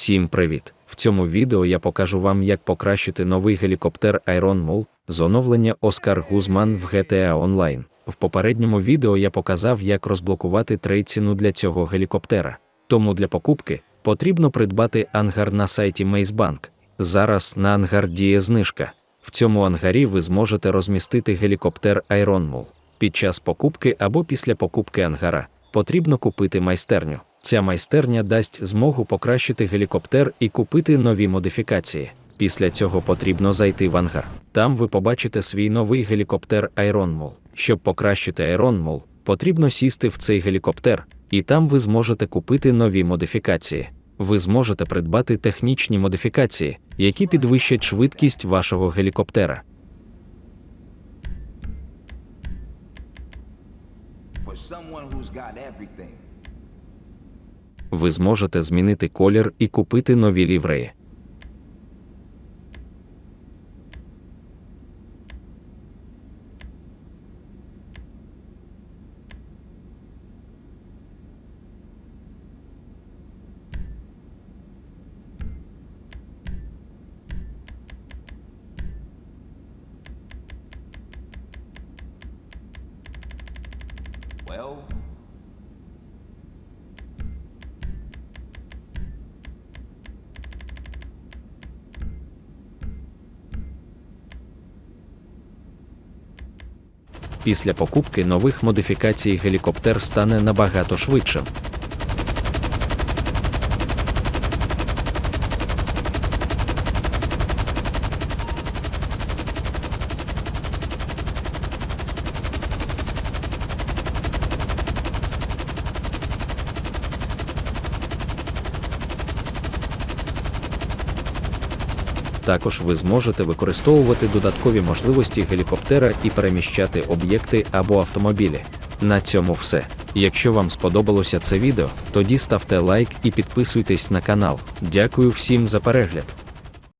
Всім привіт! В цьому відео я покажу вам, як покращити новий гелікоптер Iron Mall з оновлення Оскар Гузман в GTA Online. В попередньому відео я показав, як розблокувати трейд-ціну для цього гелікоптера. Тому для покупки потрібно придбати ангар на сайті Mazebank. Зараз на ангар діє знижка. В цьому ангарі ви зможете розмістити гелікоптер Iron Mall. Під час покупки або після покупки ангара потрібно купити майстерню. Ця майстерня дасть змогу покращити гелікоптер і купити нові модифікації. Після цього потрібно зайти в ангар. Там ви побачите свій новий гелікоптер Mall. Щоб покращити Mall, потрібно сісти в цей гелікоптер, і там ви зможете купити нові модифікації. Ви зможете придбати технічні модифікації, які підвищать швидкість вашого гелікоптера. someone who's got everything. Ви зможете змінити колір і купити нові лівреї. Well, Після покупки нових модифікацій гелікоптер стане набагато швидшим. Також ви зможете використовувати додаткові можливості гелікоптера і переміщати об'єкти або автомобілі. На цьому все. Якщо вам сподобалося це відео, тоді ставте лайк і підписуйтесь на канал. Дякую всім за перегляд.